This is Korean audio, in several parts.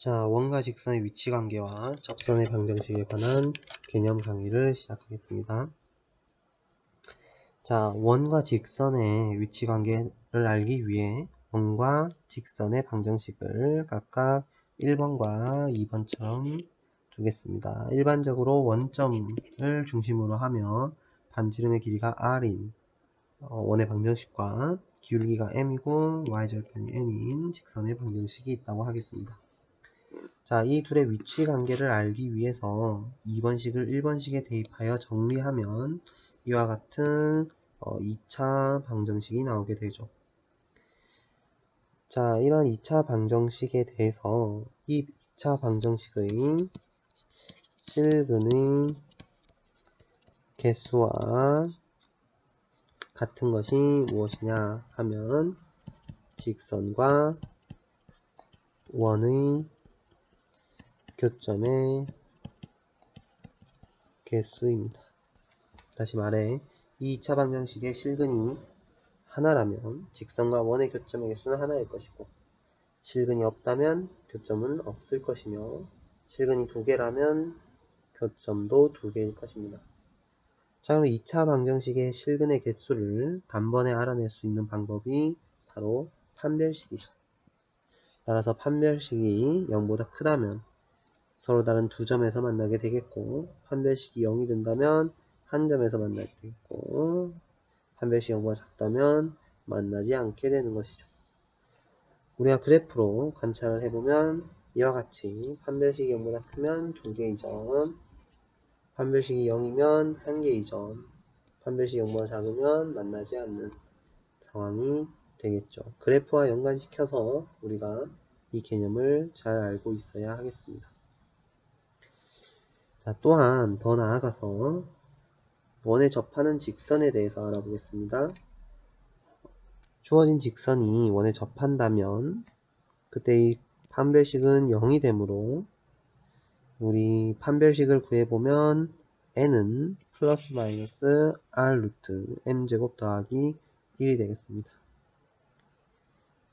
자, 원과 직선의 위치 관계와 접선의 방정식에 관한 개념 강의를 시작하겠습니다. 자, 원과 직선의 위치 관계를 알기 위해 원과 직선의 방정식을 각각 1번과 2번처럼 두겠습니다. 일반적으로 원점을 중심으로 하며 반지름의 길이가 r인 어, 원의 방정식과 기울기가 m이고 y절편이 n인 직선의 방정식이 있다고 하겠습니다. 자, 이 둘의 위치 관계를 알기 위해서 2번식을 1번식에 대입하여 정리하면 이와 같은 어, 2차 방정식이 나오게 되죠. 자, 이런 2차 방정식에 대해서 이 2차 방정식의 실근의 개수와 같은 것이 무엇이냐 하면 직선과 원의 교점의 개수입니다. 다시 말해 이 2차 방정식의 실근이 하나라면 직선과 원의 교점의 개수는 하나일 것이고 실근이 없다면 교점은 없을 것이며 실근이 두 개라면 교점도 두 개일 것입니다. 자 그럼 2차 방정식의 실근의 개수를 단번에 알아낼 수 있는 방법이 바로 판별식이죠. 따라서 판별식이 0보다 크다면 서로 다른 두 점에서 만나게 되겠고 판별식이 0이 된다면 한 점에서 만나게 되겠고 판별식 0보다 작다면 만나지 않게 되는 것이죠. 우리가 그래프로 관찰을 해보면 이와 같이 판별식이 0보다 크면 두 개의 점 판별식이 0이면 한 개의 점 판별식이 0보다 작으면 만나지 않는 상황이 되겠죠. 그래프와 연관시켜서 우리가 이 개념을 잘 알고 있어야 하겠습니다. 자, 또한 더 나아가서 원에 접하는 직선에 대해서 알아보겠습니다. 주어진 직선이 원에 접한다면 그때 이 판별식은 0이 되므로 우리 판별식을 구해보면 n은 플러스 마이너스 r 루트 m제곱 더하기 1이 되겠습니다.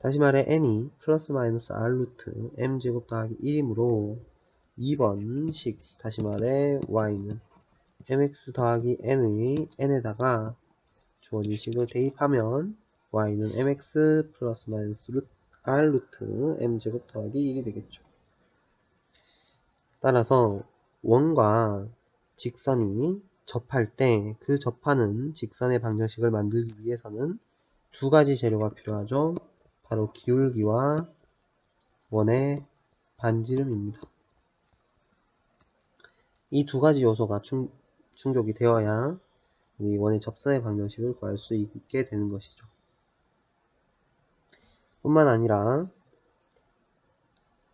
다시 말해 n이 플러스 마이너스 r 루트 m제곱 더하기 1이므로 2번 식 다시 말해 y는 mx 더하기 n의 n에다가 주어진 식을 대입하면 y는 mx 플러스 마이너스 루트 r 루트 m제곱 더하기 1이 되겠죠. 따라서 원과 직선이 접할 때 그 접하는 직선의 방정식을 만들기 위해서는 두 가지 재료가 필요하죠. 바로 기울기와 원의 반지름입니다. 이 두 가지 요소가 충, 충족이 되어야 우리 원의 접선의 방정식을 구할 수 있게 되는 것이죠. 뿐만 아니라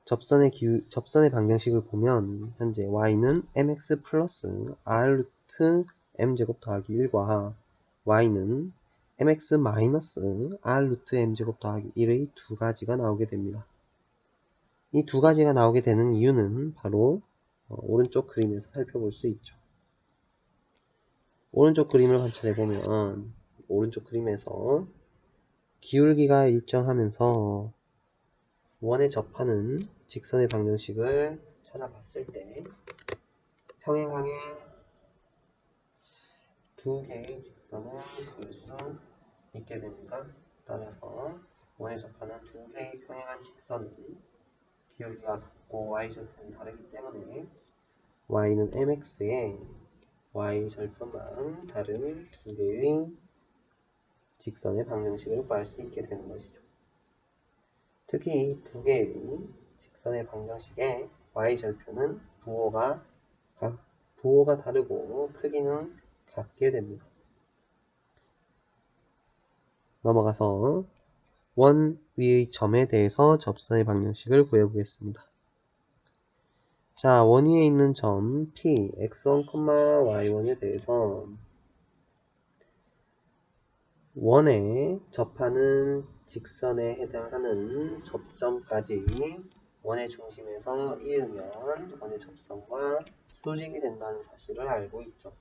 접선의 기우, 접선의 방정식을 보면 현재 y는 mx 플러스 r 루트 m제곱 더하기 1과 y는 mx 마이너스 r 루트 m제곱 더하기 1의 두 가지가 나오게 됩니다. 이 두 가지가 나오게 되는 이유는 바로 어, 오른쪽 그림에서 살펴볼 수 있죠. 오른쪽 그림을 관찰해 보면 오른쪽 그림에서 기울기가 일정하면서 원에 접하는 직선의 방정식을 찾아봤을 때 평행하게 두 개의 직선을 그릴 수 있게 됩니다. 따라서 원에 접하는 두 개의 평행한 직선은 기울기가 같고 y절편이 다르기 때문에 y는 mx에 y절편만 다른 두 개의 직선의 방정식을 구할 수 있게 되는 것이죠. 특히 두 개의 직선의 방정식의 y절편은 부호가 부호가 다르고 크기는 같게 됩니다. 넘어가서 원 위의 점에 대해서 접선의 방정식을 구해보겠습니다. 자, 원 위에 있는 점 P, x1, y1에 대해서 원에 접하는 직선에 해당하는 접점까지 원의 중심에서 이으면 원의 접선과 수직이 된다는 사실을 알고 있죠.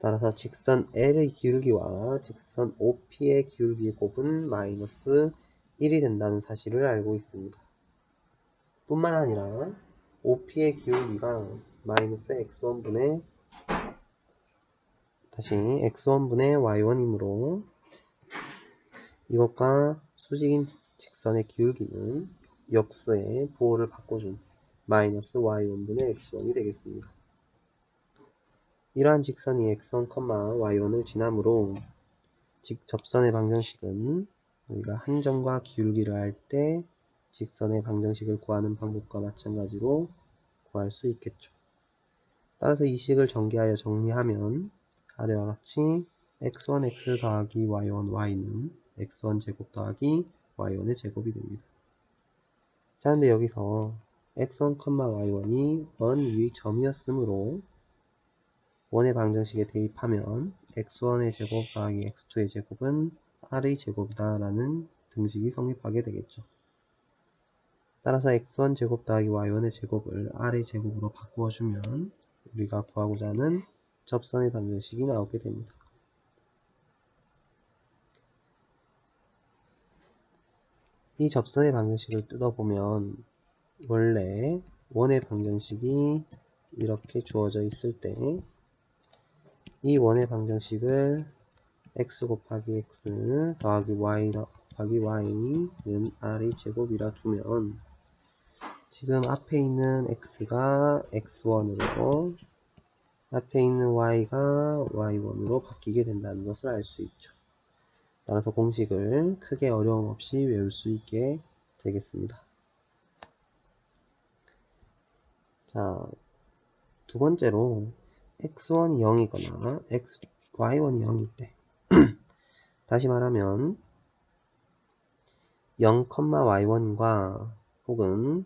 따라서 직선 L의 기울기와 직선 OP의 기울기의 곱은 마이너스 1이 된다는 사실을 알고 있습니다. 뿐만 아니라 OP의 기울기가 마이너스 x1분의 다시 x1분의 y1이므로 이것과 수직인 직선의 기울기는 역수의 부호를 바꿔준 마이너스 y1분의 x1이 되겠습니다. 이러한 직선이 x1, y1을 지나므로 직 접선의 방정식은 우리가 한 점과 기울기를 할 때 직선의 방정식을 구하는 방법과 마찬가지로 구할 수 있겠죠. 따라서 이 식을 전개하여 정리하면 아래와 같이 x1x 더하기 y1 y는 x1 제곱 더하기 y1의 제곱이 됩니다. 자, 근데 여기서 x1, y1이 원 위의 점이었으므로 원의 방정식에 대입하면 x1의 제곱 더하기 x2의 제곱은 r의 제곱이다 라는 등식이 성립하게 되겠죠. 따라서 x1 제곱 더하기 y1의 제곱을 r의 제곱으로 바꾸어주면 우리가 구하고자 하는 접선의 방정식이 나오게 됩니다. 이 접선의 방정식을 뜯어보면 원래 원의 방정식이 이렇게 주어져 있을 때 이 원의 방정식을 x 곱하기 x 더하기 y 더하기 y는 r의 제곱이라 두면 지금 앞에 있는 x가 x1으로 앞에 있는 y가 y1으로 바뀌게 된다는 것을 알 수 있죠. 따라서 공식을 크게 어려움 없이 외울 수 있게 되겠습니다. 자, 두 번째로 x1이 0이거나 x, y1이 0일 때. 다시 말하면 0, y1과 혹은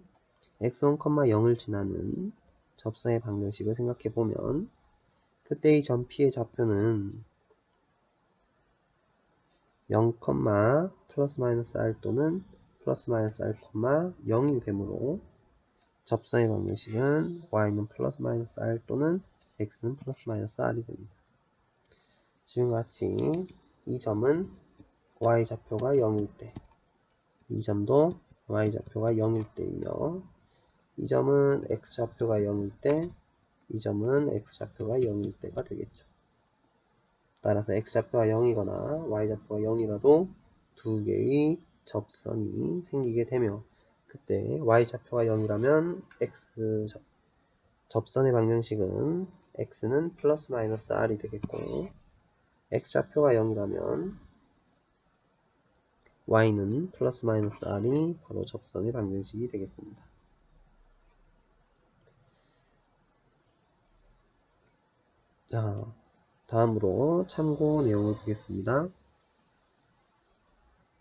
x1, 0을 지나는 접선의 방정식을 생각해 보면 그때 이 점피의 좌표는 0, 플러스 마이너스 r 또는 플러스 마이너스 r, 0이 되므로 접선의 방정식은 y는 플러스 마이너스 r 또는 x는 플러스 마이너스 r이 됩니다. 지금과 같이 이 점은 y 좌표가 0일 때, 이 점도 y 좌표가 0일 때이며 이 점은 x 좌표가 0일 때, 이 점은 x 좌표가 0일 때가 되겠죠. 따라서 x 좌표가 0이거나 y 좌표가 0이라도 두 개의 접선이 생기게 되며 그때 y 좌표가 0이라면 x 접선의 방정식은 x는 플러스 마이너스 r이 되겠고 x 좌표가 0이라면 y는 플러스 마이너스 r이 바로 접선의 방정식이 되겠습니다. 자, 다음으로 참고 내용을 보겠습니다.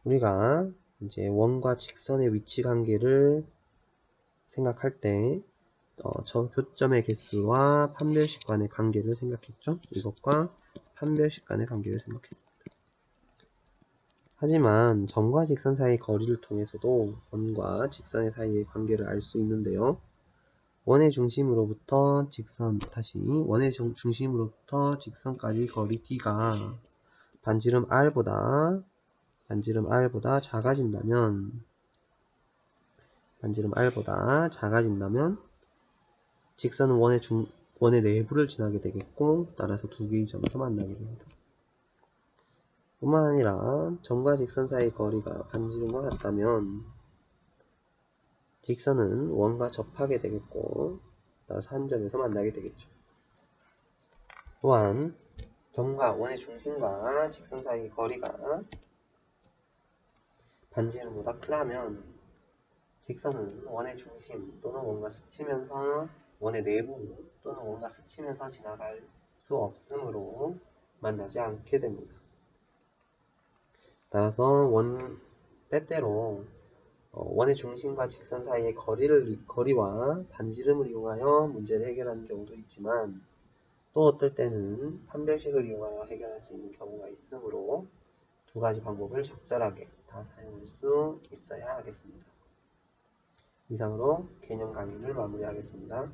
우리가 이제 원과 직선의 위치 관계를 생각할 때 어, 저 교점의 개수와 판별식 간의 관계를 생각했죠. 이것과 판별식 간의 관계를 생각했습니다. 하지만 점과 직선 사이의 거리를 통해서도 원과 직선의 사이의 관계를 알 수 있는데요. 원의 중심으로부터 직선, 다시 원의 중심으로부터 직선까지 거리 d가 반지름 r보다 반지름 r보다 작아진다면 반지름 r보다 작아진다면 직선은 원의 중 원의 내부를 지나게 되겠고 따라서 두 개의 점에서 만나게 됩니다. 뿐만 아니라 점과 직선 사이의 거리가 반지름과 같다면 직선은 원과 접하게 되겠고 따라서 한 점에서 만나게 되겠죠. 또한 점과 원의 중심과 직선 사이의 거리가 반지름보다 크다면 직선은 원의 중심 또는 원과 스치면서 원의 내부 또는 원과 스치면서 지나갈 수 없으므로 만나지 않게 됩니다. 따라서 원 때때로 어, 원의 중심과 직선 사이의 거리를, 거리와 반지름을 이용하여 문제를 해결하는 경우도 있지만 또 어떨 때는 판별식을 이용하여 해결할 수 있는 경우가 있으므로 두 가지 방법을 적절하게 다 사용할 수 있어야 하겠습니다. 이상으로 개념 강의를 마무리하겠습니다.